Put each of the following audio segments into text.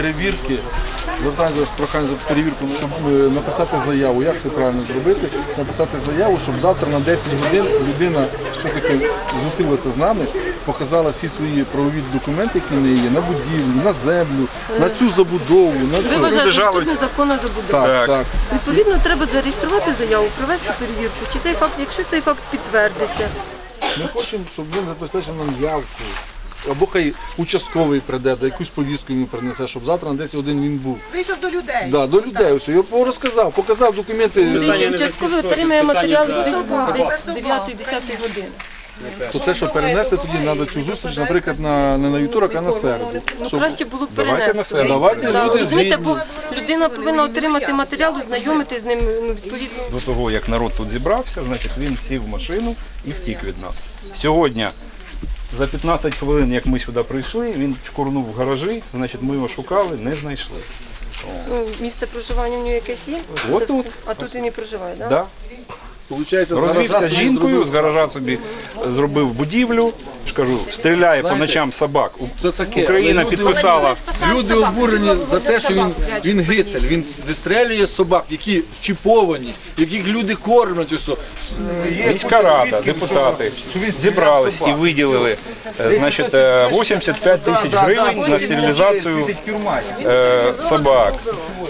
перевірки. Звертаємося з проханням за перевірку, щоб е, написати заяву. Як це правильно зробити? Написати заяву, щоб завтра на 10 годин людина все-таки зустрілася з нами, показала всі свої правові документи, які в неї є, на будівлю, на землю, на цю забудову, на Ви все. вважаєте, що тут незаконна забудова? Так, так. Відповідно, треба зареєструвати заяву, провести перевірку. Чи цей факт, якщо цей факт підтвердиться, Ми хочемо, щоб він забезпечив нам явку. Або хай участковий прийде, да якусь повістку йому принесе, щоб завтра на 10 годин він був. Вийшов до людей. Да, до людей ось. Я розказав, показав документи. Дивіться, участковий отримає матеріал десь десь з 9-10 години. То це, щоб перенести, тоді треба цю зустріч, наприклад, на, не на вівторок, а на середу. Ну Щоб- краще було б Давайте на перенести. Давайте Да, люди розумієте, бо людина повинна отримати матеріал, ознайомитись з ним ну, відповідно. До того, як народ тут зібрався, значить він сів в машину і втік від нас. Сьогодні, за 15 хвилин, як ми сюди прийшли, він чкурнув в гаражі, значить ми його шукали, не знайшли. Ну, місце проживання в нього якесь є? От тут. А тут він і проживає, так? Да? Да. Розвівся з жінкою, з гаража собі зробив будівлю. Ж кажу, стріляє по ночам собак. Це таке. Україна люди- підписала. Люди обурені за те, що він, він гицель, він вистрелює собак, які чіповані, яких люди кормлять. Усе. Міська рада, депутати зібрались і виділили е, значить, е, 85 тисяч гривень на стерилізацію е, собак.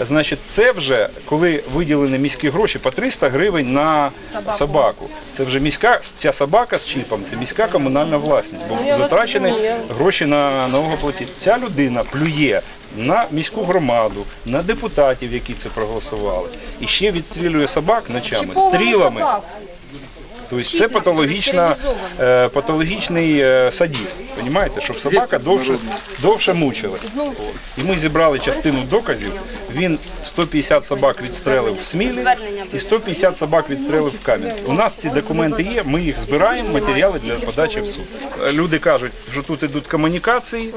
Значить, це вже коли виділені міські гроші по 300 гривень на собаку. Це вже міська ця собака з чіпом, це міська комунальна власність, бо я затрачені гроші на нового платі. Ця людина плює на міську громаду, на депутатів, які це проголосували, і ще відстрілює собак ночами стрілами. Тобто це патологічна, е, патологічний е, садіст. Понімаєте, щоб собака довше, довше мучилась. І ми зібрали частину доказів. Він 150 собак відстрелив в Смілі і 150 собак відстрелив в Кам'янці. У нас ці документи є, ми їх збираємо, матеріали для подачі в суд. Люди кажуть, що тут ідуть комунікації,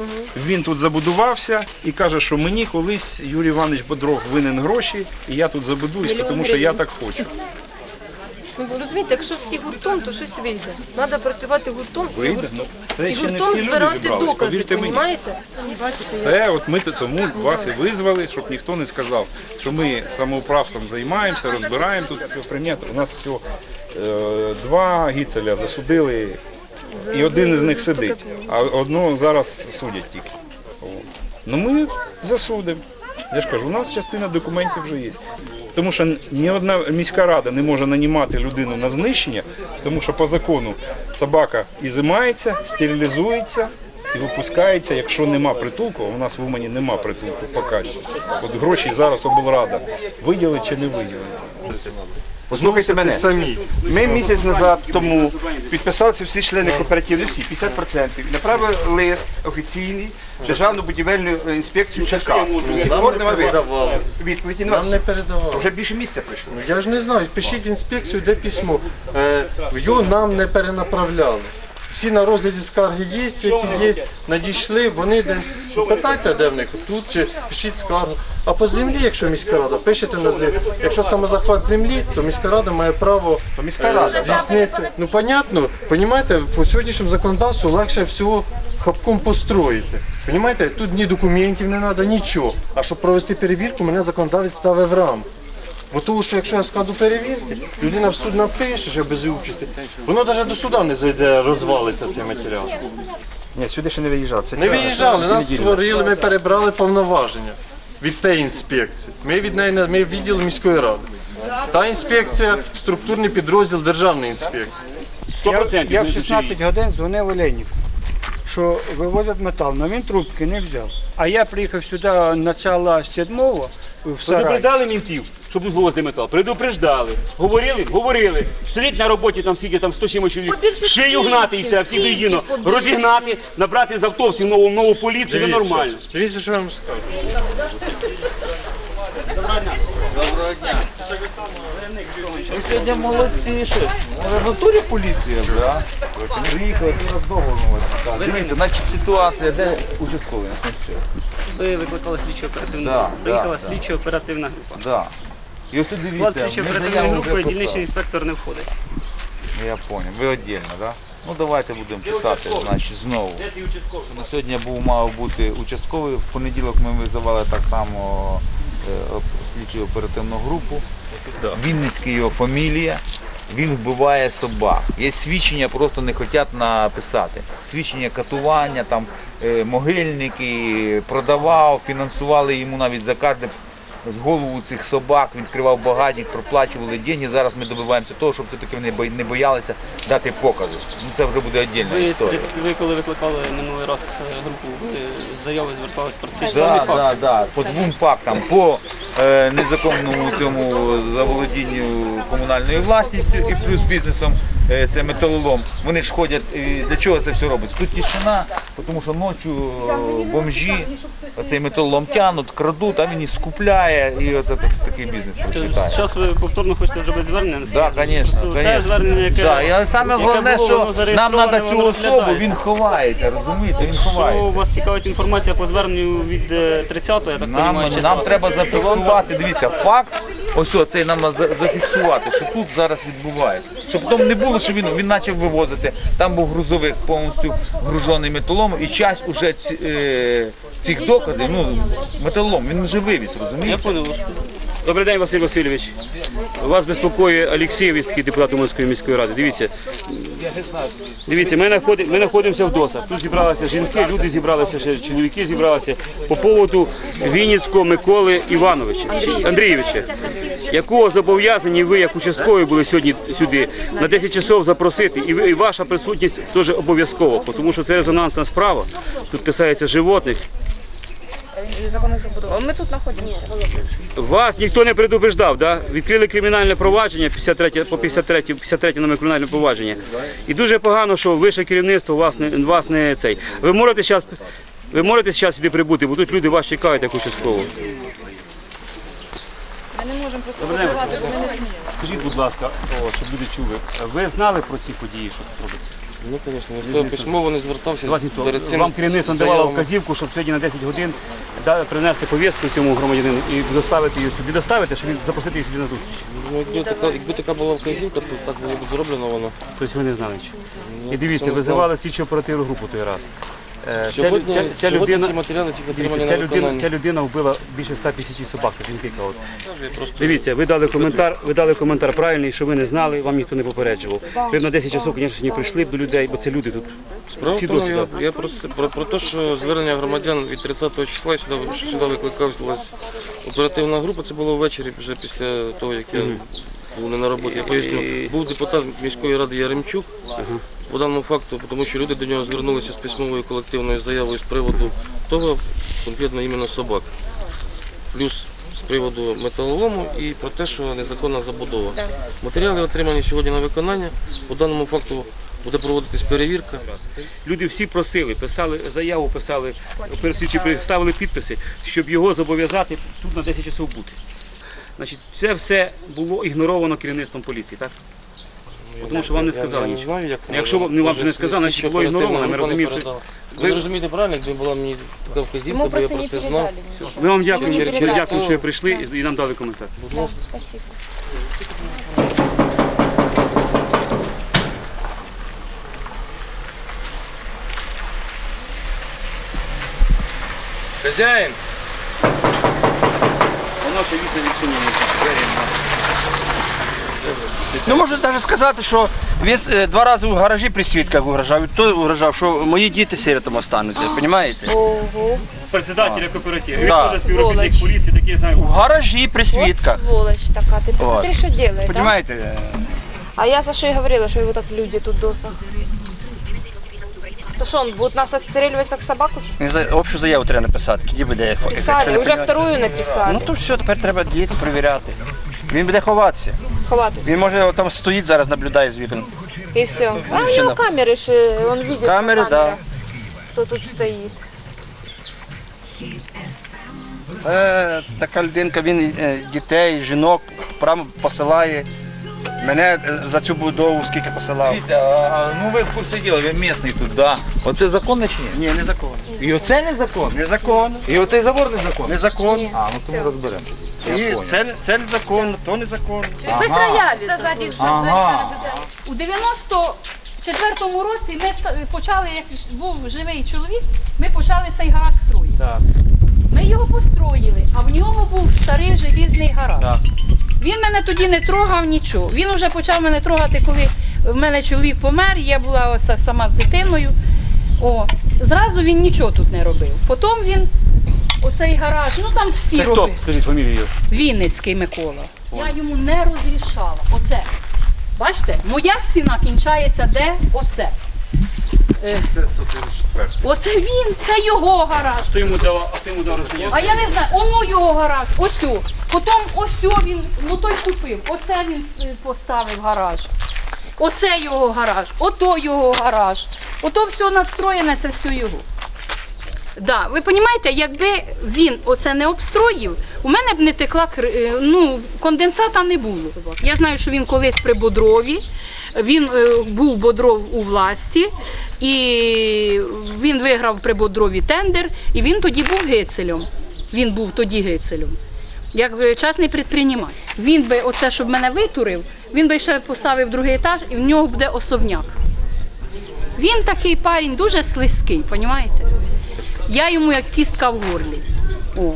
він тут забудувався і каже, що мені колись Юрій Іванович Бодров винен гроші, і я тут забудуюсь, тому що я так хочу. Ну, ви розумієте, якщо всі гуртом, то щось вийде. Треба працювати гуртом і Вийде. гуртом, Ну, це і ще не гуртом всі люди збирати зібрались, докази, повірте мені. розумієте? Бачите, Це от ми т- тому вас і визвали, щоб ніхто не сказав, що ми самоуправством займаємося, розбираємо тут прийняти. У нас всього е, два гіцеля засудили, і один із них сидить, а одного зараз судять тільки. Ну ми засудимо. Я ж кажу, у нас частина документів вже є. Тому що ні одна міська рада не може нанімати людину на знищення, тому що по закону собака ізимається, стерилізується і випускається, якщо нема притулку, у нас в Умані нема притулку поки що. От гроші зараз облрада виділить чи не виділить. Послухайте мене. самі. Ми місяць назад тому підписалися всі члени кооперативу, не всі, 50%, направили лист офіційний в Державну будівельну е, інспекцію Черкас. До сих пор передавали. відповіді. Нам не Немає. передавали. Вже більше місяця пройшло. Я ж не знаю, пишіть інспекцію, де письмо. Е, його нам не перенаправляли. Всі на розгляді скарги є, які є, надійшли, вони десь питайте, де в них тут, чи пишіть скаргу. А по землі, якщо міська рада, пишете на землю. Якщо самозахват землі, то міська рада має право е, здійснити. Ну, понятно, понімаєте, по сьогоднішньому законодавству легше всього хапком построїти. Понімаєте, тут ні документів не треба, нічого. А щоб провести перевірку, мене законодавець ставив в рамку. Бо тому, що якщо я складу перевірки, людина в суд напише, що без участі, воно навіть до суда не зайде, розвалиться цей матеріал. Ні, сюди ще не виїжджав. Це Не виїжджали, нас створили, ми перебрали повноваження від тієї інспекції. Ми від неї не- ми відділ міської ради. Та інспекція структурний підрозділ державної інспекції. Я, я в 16 годин дзвонив Олейнику, що вивозять метал, але він трубки не взяв. А я приїхав сюди начала седьмого в сарай. Предупреждали мінтів, щоб вивозили метал. Предупреждали. Говорили, говорили. Сидить на роботі там скільки там 100 чимось чоловік. Побільше Шию гнати свідків, йти, всіх свідків доїно. побільше. Розігнати, набрати з автобусів нову, нову поліцію, це нормально. Дивіться, що я вам скажу. Ви сьогодні молодці, що? Може в натурі поліція, да? Приїхали, це нас довго Дивіться, значить ситуація, де участковий? Ви викликали слідчо оперативну Да, групу. Приїхала да, да. слідчо оперативна група. Да. І ось тут В дивіться, склад слідчо ми оперативної заяву групи дільничний писали. інспектор не входить. Я понял, ви віддільно, да? Ну давайте будемо писати, значить, знову. На сьогодні був мав бути участковий. В понеділок ми визивали так само е, оп- слідчу оперативну групу. Вінницький його фамілія. Він вбиває собак. Є свідчення, просто не хочуть написати. Свідчення катування, там е, могильники продавав, фінансували йому навіть за кожне голову цих собак, відкривав багатник, проплачували гроші. Зараз ми добиваємося того, щоб все-таки вони не боялися дати покази. Ну це вже буде віддільна Ви, історія. ви коли викликали минулий раз е, групу, ви заяви звертались про цей Да, самий факт. да, да. По двом фактам. По е, незаконному цьому заволодінню комунальною власністю і плюс бізнесом це металолом. Вони ж ходять, і для чого це все робиться? Тут тишина, тому що ночі е, бомжі цей металолом тянуть, крадуть, а він і скупляє, і оце такий бізнес процвітає. Зараз ви повторно хочете зробити звернення? Так, звісно, те звернення, яке, Да, і але саме головне, було, що воно нам зареєстроване, треба цю воно особу, він ховається, розумієте, він Що ховається. вас цікавить інформація по зверненню від е, 30-го, я так Нам, розумію, нам числа? треба зафіксувати, дивіться, факт, ось о, цей нам треба за- зафіксувати, що тут зараз відбувається. Щоб потім не було, що він, він почав вивозити. Там був грузовик повністю гружений металолом, і часть уже ці, е, цих доказів, ну, металолом, він вже вивіз, Я розумієте? понял. що- Добрий день, Василь Васильович. Вас безпокоює Олексій Вістки, депутат Уманської міської ради. Дивіться. Дивіться, ми, знаходи- ми знаходимося в досах. Тут зібралися жінки, люди зібралися, ще чоловіки зібралися по поводу Вінницького Миколи Івановича Андрійовича, якого зобов'язані ви, як участкові, були сьогодні сюди на 10 часов запросити. І, ви, і ваша присутність теж обов'язково, тому що це резонансна справа. Тут касається животних. Ми тут знаходимося. Вас ніхто не предупреждав, да? відкрили кримінальне провадження 53, по 53, 53 номер кримінальне провадження. І дуже погано, що вище керівництво вас не, вас не цей. Ви можете зараз ви можете зараз сюди прибути, бо тут люди вас чекають як участково. Ми не можемо просто Добрий день, працювати, Василь. ми не Скажіть, будь ласка, о, щоб люди чули, ви знали про ці події, що тут робиться? Ну, звісно, ніхто письмово не звертався Вас ніхто. перед цим. Вам керівництво давало заявами. вказівку, щоб сьогодні на 10 годин да, принести повістку цьому громадянину і доставити її сюди. Доставити, щоб він запросити її сюди на зустріч. Ну, якби така, якби така була вказівка, то так було б зроблено воно. Тобто ви не знали нічого. І дивіться, визивали слідчо оперативну групу той раз. Е, ця лю- ця- ця сьогодні людина- ці матеріали тільки Дивіться, ця на людина, виконання. ця людина вбила більше 150 собак, це жінки кажуть. Дивіться, ви дали коментар, ви дали коментар правильний, що ви не знали, вам ніхто не попереджував. Ви б на 10 часов, звісно, не прийшли б до людей, бо це люди тут. Справа всі тому, досі, я, так. я про, це- про, про те, що звернення громадян від 30 числа сюди, сюди викликалась оперативна група, це було ввечері вже після того, як я був не на роботі. Я поясню, був депутат міської ради Яремчук по даному факту, тому що люди до нього звернулися з письмовою колективною заявою з приводу того, конкретно іменно собак. Плюс з приводу металолому і про те, що незаконна забудова. Матеріали отримані сьогодні на виконання. По даному факту буде проводитись перевірка. Люди всі просили, писали заяву, писали, ставили підписи, щоб його зобов'язати тут на 10 часов бути. Значить, це все було ігноровано керівництвом поліції, так? Тому що вам не Я- сказали я не нічого. знаю, як Ну, якщо вам- вам же не сказали, значить, було ігноровано, ми група розуміємо, що- передала. Ви- Ви зрозумієте правильно, якби була мені така вказівка, бо я просто про не це знав. передали. Ми вам дякуємо, Через- через дякуємо, що ви прийшли і і нам дали коментар. Будь ласка. Спасибо. Хазяїн! Ще вікна відчинені. Ну можу навіть сказати, що він е, два рази у гаражі при свідках угрожав, і той угрожав, що мої діти сиротом остануться, розумієте? Ого. Председателя кооперативу. Він Да. теж співробітник Сволоч. поліції, такий У гаражі при свідках. Вот сволочь така. Ти посмотри, Вот. що делает, а? Понимаете? А я за що і говорила, що його так люди тут досах. То що, он нас отстреливать как собаку? ли? За общу заяву треба написати, тоді буде еф- ефект. Писали, Якщо не уже приймете- вторую написали. Ну то все, тепер треба діяти, перевіряти. Він буде ховатися. Хватит. Він може там стоїть зараз, наблюдає з вікон. И все. А у Все него на- камеры, же, он видит Камери, так. камерах, кто тут стоит. Це така людинка, він е, дітей, жінок прямо посилає. Мене е, за цю будову скільки посилав. Дивіться, а, ну ви в курсі діла, ви місний тут, да. Оце законно чи ні? Ні, незаконно. І оце незаконно? Незаконно. І оцей забор незаконний? Незаконно. А, ну то ми розберемо. І це, це незаконно, то незаконно. Быстро явится. Ага. У В четвертому році ми ста- почали, як ж був живий чоловік, ми почали цей гараж строїти. Так. Ми його построїли, а в нього був старий желізний гараж. Так. Він мене тоді не трогав нічого. Він вже почав мене трогати, коли в мене чоловік помер, я була ось сама з дитиною. О, зразу він нічого тут не робив. Потім він оцей гараж, ну там всі Це хто? Скажіть фамілію. Вінницький Микола. Я йому не розрішала. Оце. Бачите, моя стіна кінчається де? Оце. Оце він, це його гараж. Хто йому дав, а хто йому дав розподіл? А я не знаю, оно його гараж, ось о. Потім ось о він, ну той купив, оце він с- поставив гараж. Оце його гараж, ото його гараж. Ото все надстроєне, це все його. Да, ви розумієте, якби він оце не обстроїв, у мене б не текла кр- е, ну, конденсата не було. Я знаю, що він колись при Бодрові, він е, був Бодров у власті, і він виграв при Бодрові тендер, і він тоді був гицелем. Він був тоді гицелем. Як е, частний підприємець. Він би оце, щоб мене витурив, він би ще поставив другий етаж, і в нього буде особняк. Він такий парень дуже слизький, розумієте? Я йому як кістка в горлі. О.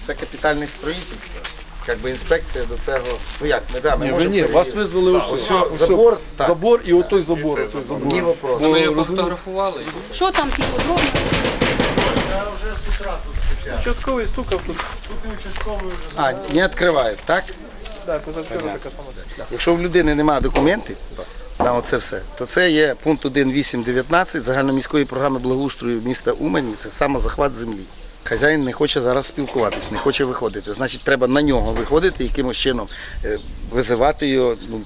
Це капітальне строїтельство. Якби інспекція до цього. Ну як, ми да, ми Ні, ви можемо ні, вас визвали ось Ось забор, так. забор і отой забор. отой забор. Ні вопрос. Ми його розумієте, пофотографували. Що там ті подробно? Участковий стукав тут. А, не відкривають, так? Так, позавчора така сама. Якщо в людини немає документів на оце все, то це є пункт 1.8.19 загальноміської програми благоустрою міста Умані, це самозахват землі. Хазяїн не хоче зараз спілкуватись, не хоче виходити. Значить, треба на нього виходити, якимось чином е, визивати його. Ну,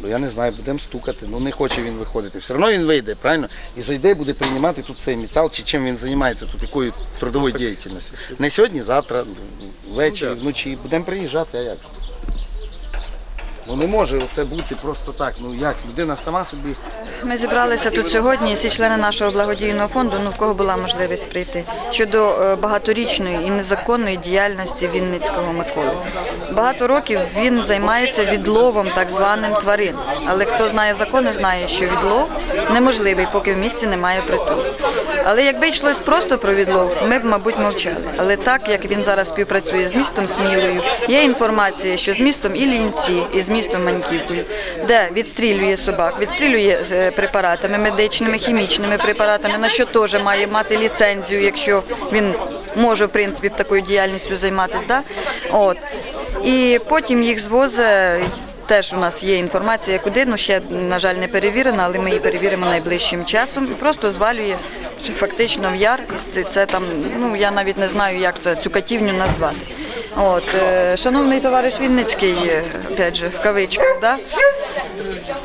ну, я не знаю, будемо стукати. Ну не хоче він виходити. Все одно він вийде, правильно? І зайде, буде приймати тут цей метал, чи чим він займається, тут якою трудовою діяльністю. Не сьогодні, завтра, ввечері, вночі. Будемо приїжджати, а як? Ну не може це бути просто так. Ну як людина сама собі Ми зібралися тут сьогодні, всі члени нашого благодійного фонду, ну в кого була можливість прийти, щодо е, багаторічної і незаконної діяльності Вінницького Миколи. Багато років він займається відловом так званим тварин. Але хто знає закони, знає, що відлов неможливий, поки в місті немає притулку. Але якби йшлось просто про відлов, ми б, мабуть, мовчали. Але так як він зараз співпрацює з містом Смілою, є інформація, що з містом Іллінці і з містом Маньківкою, де відстрілює собак, відстрілює е, препаратами медичними, хімічними препаратами, на що теж має мати ліцензію, якщо він може в принципі такою діяльністю займатися. Да? От. І потім їх звозить. Теж у нас є інформація, куди, ну ще, на жаль, не перевірена, але ми її перевіримо найближчим часом. Просто звалює фактично в яр. Це, це там, ну я навіть не знаю, як це цю катівню назвати. От, е, шановний товариш Вінницький, е, опять же, в кавичках, да?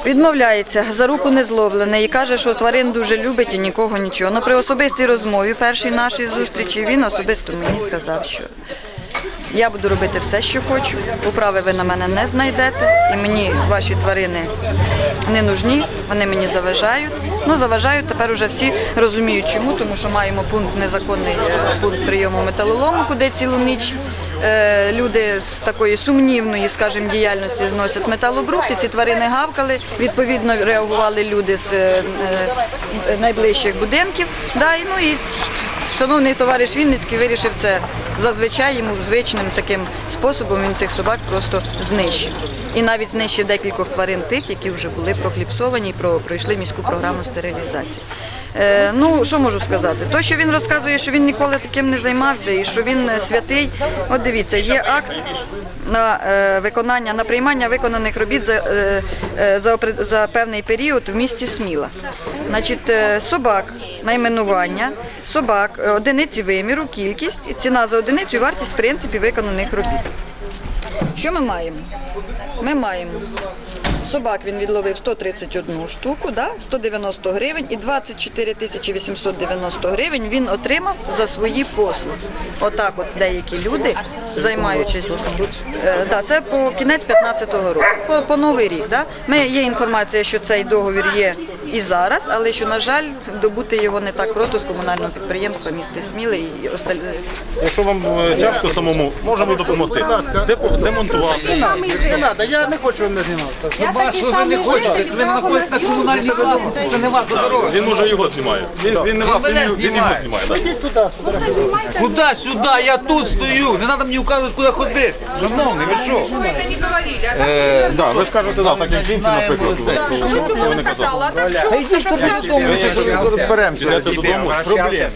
відмовляється, за руку не зловлений і каже, що тварин дуже любить і нікого нічого. Ну при особистій розмові, першій нашій зустрічі, він особисто мені сказав, що я буду робити все, що хочу. Управи ви на мене не знайдете, і мені ваші тварини не нужні, вони мені заважають. Ну, заважають тепер уже всі розуміють, чому, тому що маємо пункт незаконний е, пункт прийому металолому, куди цілу ніч люди з такої сумнівної, скажімо, діяльності зносять металобрухт, і ці тварини гавкали. Відповідно, реагували люди з е, е, найближчих будинків. Да, і, ну, і Шановний товариш Вінницький вирішив це зазвичай йому звичним таким способом. Він цих собак просто знищив. І навіть знищив декількох тварин тих, які вже були прокліпсовані і про- пройшли міську програму стерилізації. Е, ну, що можу сказати? То, що він розказує, що він ніколи таким не займався і що він е, святий. От дивіться, є акт на е, виконання, на приймання виконаних робіт за, за, за певний період в місті Сміла. Значить, собак, найменування, собак, одиниці виміру, кількість, ціна за одиницю і вартість в принципі виконаних робіт. Що ми маємо? Ми маємо собак він відловив 131 штуку, да? 190 гривень і 24 тисячі 890 гривень він отримав за свої послуги. Отак от деякі люди, займаючись, е, да, це по кінець 15-го року, по, по новий рік. Да? Ми, є інформація, що цей договір є і зараз, але що, на жаль, добути його не так просто з комунального підприємства міста Сміли і остальне. Якщо вам е, тяжко самому, можемо допомогти. Демонтувати. Не треба, я не хочу не знімати. Хіба що ви не хочете? Ви знаходите на комунальній дорозі. Це не вас за дорогу. Він може його знімає. Він, він не вас, він, мене він його знімає. знімає. Туди. Куди? Сюди, я тут стою. Не треба мені вказувати, куди ходити. Шановний, ви що? Е, да, ви скажете, да, так як жінці, наприклад. Що ви цього не казали, а так чого ви так додому? Розберемося. Підете додому. Проблем.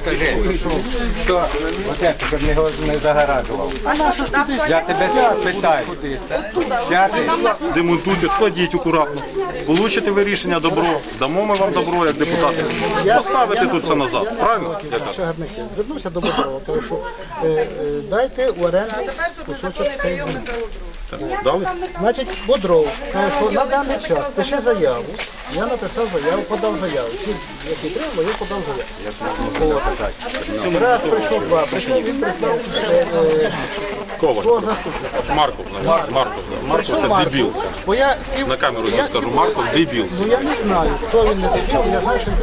Я тебе питаю. Демонтуйте, складіть акуратно. Получите ви рішення добро, дамо ми вам добро як депутати. Поставите тут все назад. Правильно? Я кажу. Звернувся до Бодрова, тому що е, е, дайте в оренду кусочок цієї землі. Дали? Значить, Бодров каже, що на даний час пише заяву. Я написав заяву, подав заяву. Ті, які треба, я подав заяву. От. Раз прийшов, два, прийшов, він прислав е, е, Коваль. свого заступника. Марков. Марков. Прийшов це дебіл. Бо я хотів- На камеру я- скажу. Марков дебіл. Ну я не знаю, хто він не дебіл, я знаю, що він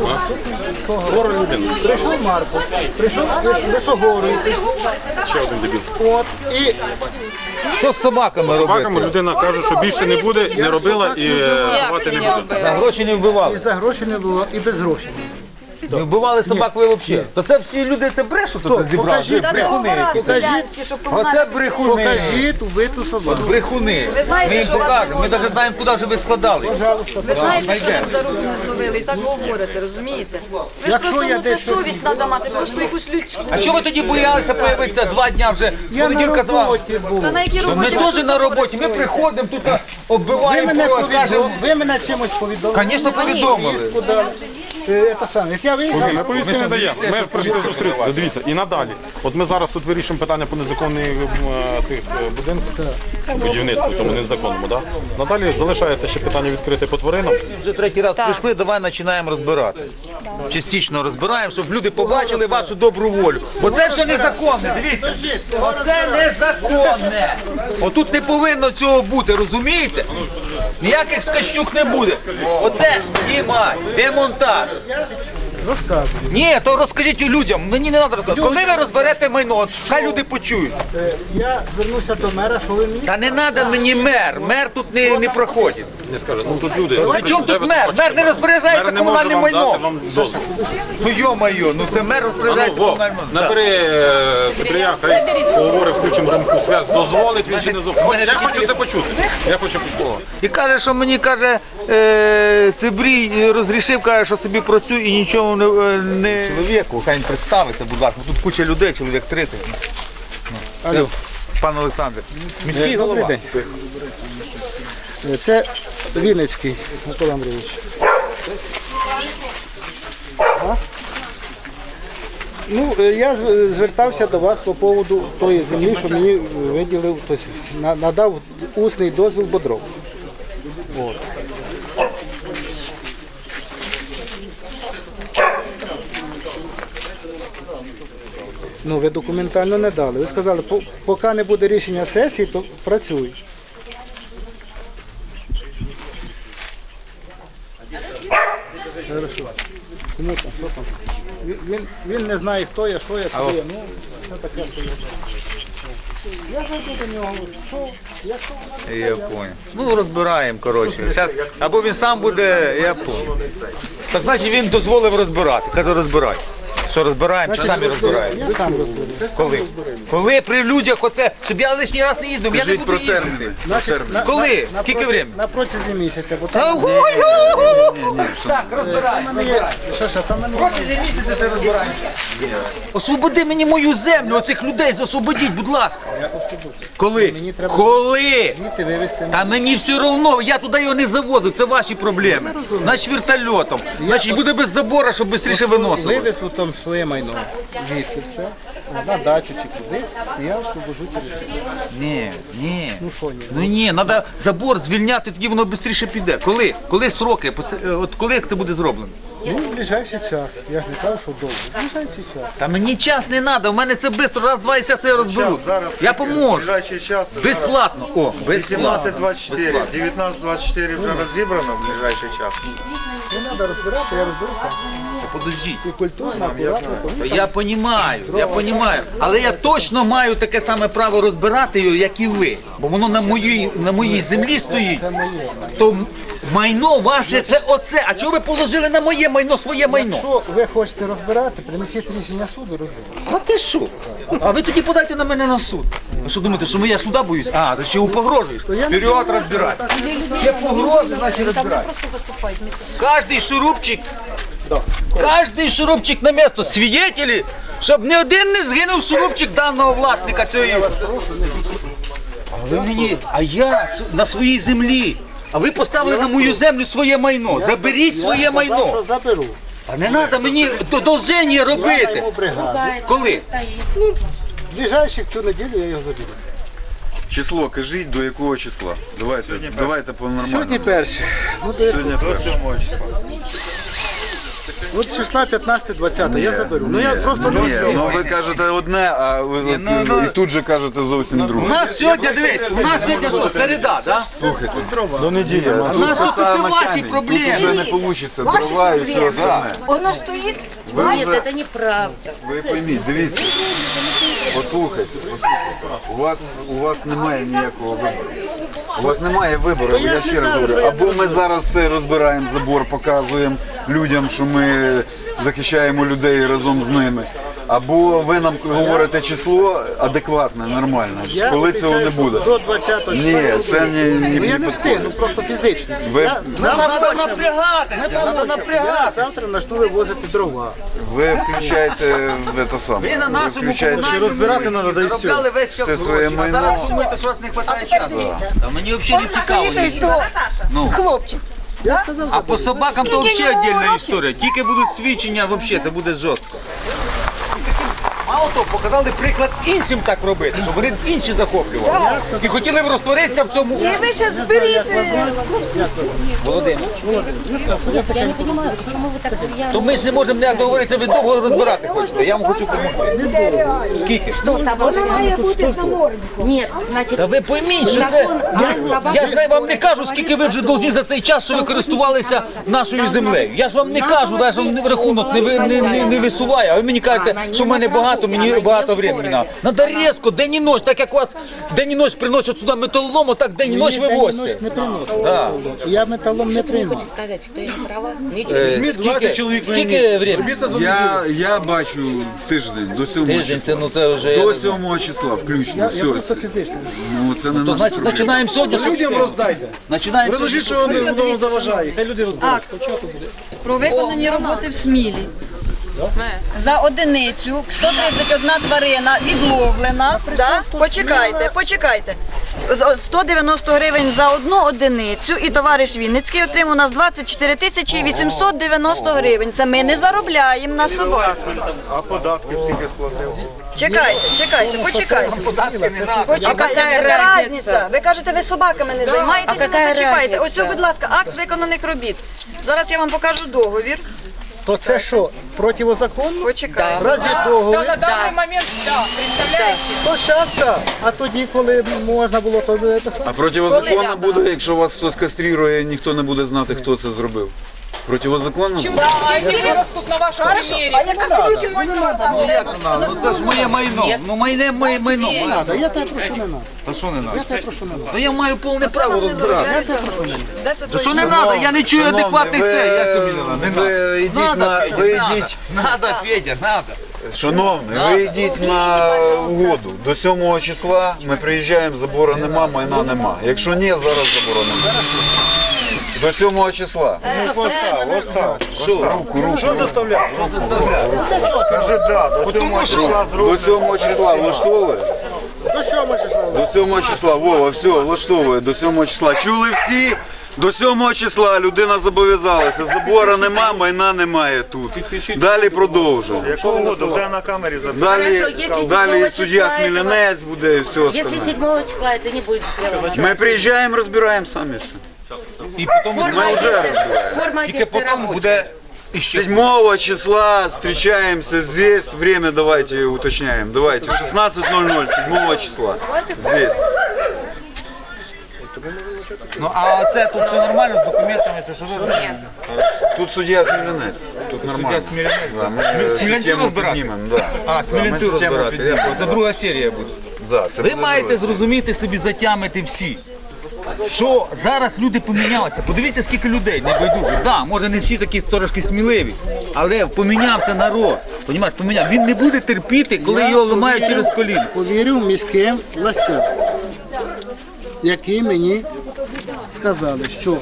був. Людина. Прийшов Марков, прийшов Лисогорий, Ще один дебіл. от, і Що з собаками Собаками робити? людина каже, що більше не буде, не робила і е, рвати не буде. За гроші не і за гроші не було, і без грошей. Не вбивали собак ви взагалі. То це всі люди це брешуть тут зібрали. Покажіть, Та Брехуни. договора селянські, щоб Оце комунальні... брехуни. Покажіть убиту собаку. Брехуни. Ви знаєте, Ми їм що вас не покажемо. Ми можна- навіть знаємо, куди вже ви складали. Ви знаєте, що нам за руку не зловили, і так говорите, розумієте? Ви ж Якщо просто я ну, це совість треба мати, просто якусь людську. А чого ви тоді боялися появитися два дня вже з Я на понеділка з вами? роботі був. Та на якій Ми роботі? теж на роботі, ми приходимо тут, а, Ви оббиваємо, мене, ви мене чимось повідомили. Звісно, повідомили. Е, Це саме. Як я виїхав, Ми повістки не даємо. Ми прийшли зустрітися. Дивіться, і надалі. От ми зараз тут вирішимо питання по незаконних е, цих е, будинках, будівництву цьому незаконному. Да? Надалі залишається ще питання відкрите по тваринам. Вже третій раз прийшли, давай починаємо розбирати. Частично розбираємо, щоб люди побачили вашу добру волю. Бо це все незаконне, дивіться. Оце незаконне. Отут не повинно цього бути, розумієте? Ніяких скачук не буде. Оце знімай, демонтаж. Розказую. Ні, то розкажіть людям, мені не треба Люди. Коли ви розберете майно, що хай люди почують. Е, Я звернуся до мера, що ви мені Та не треба мені мер, мер тут не, не проходить. Не скаже, ну тут люди. При чому тут мер? Мер не розпоряджається Мер не комунальним майном. Ну йо-моє, ну це мер ну, розпоряджається Вов, комунальним майном. Набери е, хай поговорить, включимо громку зв'яз, дозволить він чи не дозволить. Я хочу це почути. Я хочу почути. І каже, що мені каже, е, Цибрій е, розрішив, каже, що собі працює і нічого не, е, не... Чоловіку, хай він представиться, будь ласка. Тут куча людей, чоловік 30. Ну. Алло. Пан Олександр, міський голова. добрий день. Це Вінницький Микола Андрійович. Ну, е, я звертався до вас по поводу тої землі, що мені виділив, тобто, надав усний дозвіл Бодров. От. Ну, ви документально не дали. Ви сказали, поки не буде рішення сесії, то працюй. Хорошо. Кому там, що там? Він, він, він не знає, хто я, що я, куди я. Ну, це таке. що я. Я зайду до нього, що, якщо вона Я понял. Ну, розбираємо, коротше. Зараз, або він сам буде, я понял. Так значить він дозволив розбирати. Каже, розбирай. Що розбираємо, чи самі розбираємо? Я сам розберу. Коли? Коли при людях оце, щоб я лишній раз не їздив, я не буду їздити. Значить, на- Коли? на- Скільки на, времени? На протязі місяця, бо Та там, ой, Так, розбирай. там мене є, що, що, там мене місяця ти розбираєш. Освободи мені мою землю, оцих людей освободіть, будь ласка. Коли? Мені треба- Коли? вивезти. Та мені все одно, я туди його не завозив, це ваші проблеми. Значить вертольотом. Значить буде без забора, щоб швидше виносили. Вивезу там своє майно. Звідки все. на дачу чи куди, і я освобожу територію. Ні, ні. Ну що ні? Ну ні, треба забор звільняти, тоді воно швидше піде. Коли? Коли сроки? Е, От коли це буде зроблено? Ну, в ближайший час. Я ж не кажу, що довго. В ближайший час. Та мені час не треба, у мене це швидко, раз, два і все я розберу. Я поможу. Ближайший час. Безплатно. О, безплатно. 18-24. 19-24 вже розібрано в ближайший час. Не треба розбирати, я розберу сам. Подождіть. І культурно, акуратно. Я розумію, я розумію. Але я точно маю таке саме право розбирати його, як і ви. Бо воно на моїй, на моїй землі стоїть. То майно ваше це оце. А чого ви положили на моє майно, своє майно? Якщо ви хочете розбирати, принесіть рішення суду, розберемо. А ти що? А ви тоді подайте на мене на суд. Ви що думаєте, що я суда боюсь? А, ти ще у погрожуєш? Вперед розбирай. Є погрози, значить розбирай. Кожний шурупчик, кожний шурупчик на місто. Свідетелі, щоб ні один не згинув шурупчик даного власника цієї. А ви мені, а я на своїй землі. А ви поставили на мою землю своє майно. Заберіть своє майно. заберу. А не треба мені додовження робити. Коли? В ближайших цю неділю я його заберу. Число, кажіть, до якого числа? Давайте, давайте по Сьогодні нормальному. перше. Ну, до Сьогодні перше. От числа 15 20 я заберу. Ну я просто Ні, не ну ви кажете одне, а ви от, і тут же кажете зовсім У друге. нас сьогодні, дивись, у нас сьогодні що, середа, так? Слухайте, До неділі. У нас тут це ваші проблеми. Тут вже не вийде, дрова і все остальне. Оно стоит, Вы нет, уже- это неправда. Ви пойміть, дивіться. Послухайте, послухайте. У вас, у вас немає ніякого вибору. У вас немає вибору, я ще раз говорю. Або ми зараз це розбираємо забор, показуємо людям, що ми захищаємо людей разом з ними. Або ви нам говорите число адекватне, нормальне, Я коли цього не обіцяю, що буде. До 20 Ні, це не, не Ну я не встигну, просто фізично. Ви- Я, Треба напрягатися, треба Я напрягатися. завтра почну вивозити дрова. Ви включаєте в це саме. Ви на нашому включаєте комунальному треба, да і все. заробляли весь час Все гроші. своє А майно. зараз думаєте, що у вас не вистачає часу. Та мені взагалі не цікаво. нічого. Ну. Хлопчик. Я сказав, А по собакам то Скільки взагалі йому віддільна років? історія. Тільки будуть свідчення, взагалі це буде жорстко. Мало того, показали приклад іншим так робити, щоб вони інші захоплювали. І хотіли б розтворитися в цьому. И вы сейчас берите. Володимир, Я не понимаю, почему вы так то ми ж не можемо ніяк договоритися, ви довго розбирати хочете. Я вам хочу допомогти. Скільки? Вона має бути заморником. Ні, значить... Та ви пойміть, що це. Я ж не- вам не кажу, скільки ви вже повинні за цей час, що ви користувалися нашою землею. Я ж вам не кажу, я ж вам не- рахунок не, ви- не, не, не висуваю, а ви мені кажете, що в мене багато, мені багато времени треба. Надо різко, день і ніч, так як у вас день і ніч приносять сюди металолом, так день і ніч вивозьте. не. Да. Я металом не прийму. Сказати, що я не права. Е, Скільки, скільки времени? Я, я бачу тиждень до 7 Тиждень, числа. ну це вже... До 7 числа включно. Я Все. просто фізично. Ну це не То наша значить, проблема. починаємо сьогодні. щоб- Людям роздайте. Починаємо сьогодні. що воно заважає. Хай люди розберуться. Акт про виконані роботи в Смілі. За одиницю 131 тварина відловлена. Да? Почекайте, почекайте. З- 190 гривень за одну одиницю і товариш Вінницький отримав у нас 24 тисячі 890 гривень. Це ми не заробляємо на собаку. А податки скільки сплатив? Чекайте, чекайте, почекайте. Податки не треба. Почекайте, яка різниця? Ви кажете, ви собаками не займаєтеся, А ну яка. Ось, будь ласка, акт виконаних робіт. Зараз я вам покажу договір. То це що, противозаконно? Разі В разі договору. На даний момент, да, представляєте? То щас так, а тоді, коли можна було, то це А противозаконно буде, якщо вас хтось кастрірує, ніхто не буде знати, хто це зробив. Противозаконно буде? Да, тут на вашем примере. А я кастрюльки не надо. Ну це ж моє майно. Ну майне моє майно. Надо, я тебе прошу не надо. Та що не Я треба? тебе прошу не надо. Ну я маю повне право розбирати. Та що не треба? Я не чую адекватних це. Як тобі не надо? Не ви йдіть на- ви йдіть. Надо, Федя, надо. Шановний, ви йдіть на угоду. До 7 числа ми приїжджаємо, забору нема, майна нема. Якщо ні, зараз забору нема. До 7 числа. Остав, остав. Що? Руку, руку. Що заставляв? Що заставляє? Кажи да, до 7 числа До 7 числа влаштовує? До сьомого числа. До 7 числа, Вова, все, влаштовує, до 7 числа. Чули всі? До 7 числа людина зобов'язалася. Забора нема, майна немає тут. Далі продовжуємо. Якого году? Вже на камері записано. Далі, Хорошо, далі 7 суддя числа Смілянець буде і все Если остальне. 7 числа это не будет сделано. Ми приїжджаємо, розбираємо самі все. І потім Ми вже розбираємо. Форма тільки потім буде 7 числа встречаемся здесь. Время давайте уточняем. Давайте. 16.00, 7 числа. Здесь. Ну а оце тут все нормально з документами, то що ви Тут суддя Смілянець. Тут нормально. Суддя Смілянець, Да, ми Смі- цю Смілянцю тему розбирати? піднімемо, да. А, Да, смілянцю ми цю тему розбирати. піднімемо. Це друга серія буде. Да, це Ви буде маєте друге. зрозуміти собі, затямити всі. Що зараз люди помінялися. Подивіться, скільки людей небайдужих. Да, може не всі такі трошки сміливі, але помінявся народ. Понімаєш, поміняв. Він не буде терпіти, коли Я його ламають повірю- через коліно. Повірю міським властям, які мені сказали, що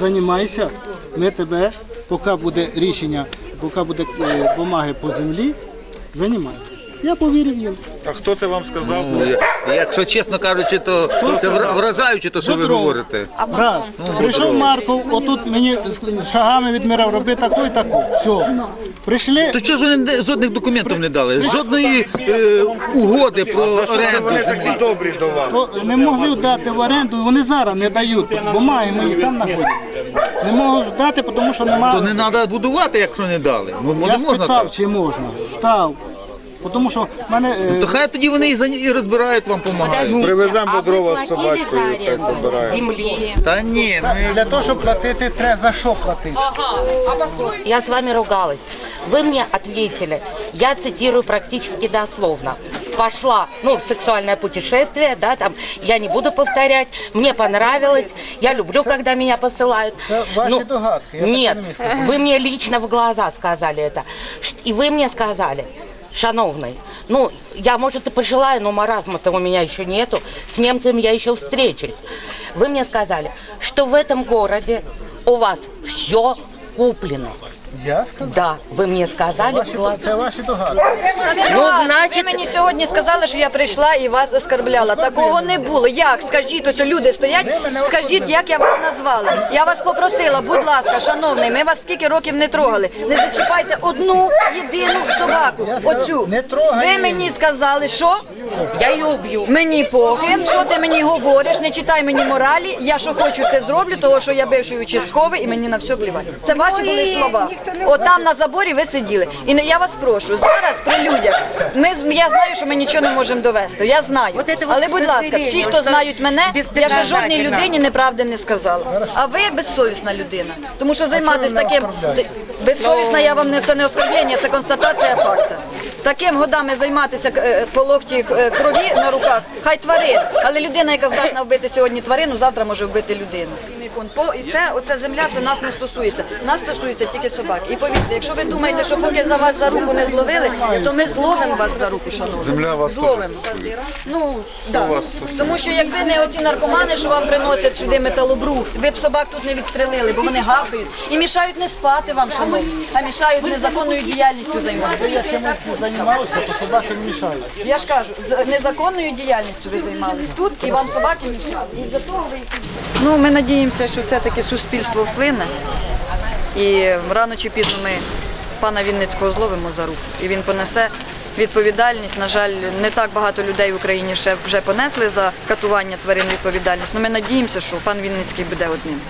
займайся, ми тебе, поки буде рішення, поки буде е, бумаги по землі, займайся. Я повірив їм. А хто це вам сказав? Ну, я- якщо чесно кажучи, то це вра- вражаюче, то що ви говорите. Раз. Прийшов Марков, отут мені шагами відміряв, роби таку і таку. Все. Прийшли. То чого ж вони не- жодних документів не дали? Жодної е, угоди про оренду. Вони такі добрі до вас. То не могли дати в оренду, вони зараз не дають. Бумаги мої там знаходяться. Не можуть дати, тому що немає. То не треба будувати, якщо не дали. Ну, Я не можна спитав, так. чи можна. Став. Тому що в мене. е, То хай тоді вони і, за- і розбирають вам, допомагають. Привеземо бодрова з платили собачкою, за хай аренду забираємо. земли. Та ні, ну та- для того, щоб платити, треба за що платити. Я с вами ругалась. Вы мне ответили, я цитирую практически дословно. Пошла, ну, в сексуальное путешествие, да, там, я не буду повторять, мне понравилось, я люблю, когда меня посылают. Це ваші Ну, догадки. я Нет, так не міг вы мне лично в глаза сказали это. Ш- И вы мне сказали, шановный, ну, я, может, и пожелаю, но маразма-то у меня еще нету, с немцами я еще встречусь. Вы мне сказали, что в этом городе у вас все куплено. Я сказав. Да, вы мне сказали в Ваші, глаза. це ваші догадки. Ну, Ви значить, мені сьогодні сказали, що я прийшла і вас оскарбляла. Такого не було. Як? Скажіть, ось люди стоять, скажіть, як я вас назвала. Я вас попросила, будь ласка, шановний, ми вас скільки років не трогали. Не зачіпайте одну єдину собаку. Оцю. Не трогай Ви мені сказали, що? я її уб'ю. Мені похрен, що ти мені говориш, не читай мені моралі. Я що хочу, те зроблю, того що я бивший участковий і мені на все плівати. Це ваші були слова. От там на заборі ви сиділи. І не- я вас прошу, зараз при людях. Ми, я знаю, що ми нічого не можемо довести. Я знаю. Але, будь ласка, всі, хто знають мене, я ще жодній людині неправди не сказала. А ви безсовісна людина. Тому що займатися таким безсовісна, я вам не це не оскорблення, це констатація факту. Таким годами займатися е, по локті е, крові на руках, хай тварин. Але людина, яка здатна вбити сьогодні тварину, завтра може вбити людину. По- І це оця земля це нас не стосується. Нас стосується тільки собак. І повірте, якщо ви думаєте, що поки за вас за руку не зловили, то ми зловимо вас за руку, шановні. Земля вас зловимо. Ну да. тому що якби не оці наркомани, що вам приносять сюди металобрухт, ви б собак тут не відстрелили, бо вони гапають і мішають не спати вам, шановні, а мішають незаконною діяльністю займатися. Я ще займався, то собаки мішають. Я ж кажу, незаконною діяльністю ви займались тут і вам собаки мішали. І за того ви Ну, ми надіємося, що все-таки суспільство вплине. І рано чи пізно ми пана Вінницького зловимо за руку. І він понесе відповідальність. На жаль, не так багато людей в Україні ще вже понесли за катування тварин відповідальність. Ну, ми надіємося, що пан Вінницький буде одним.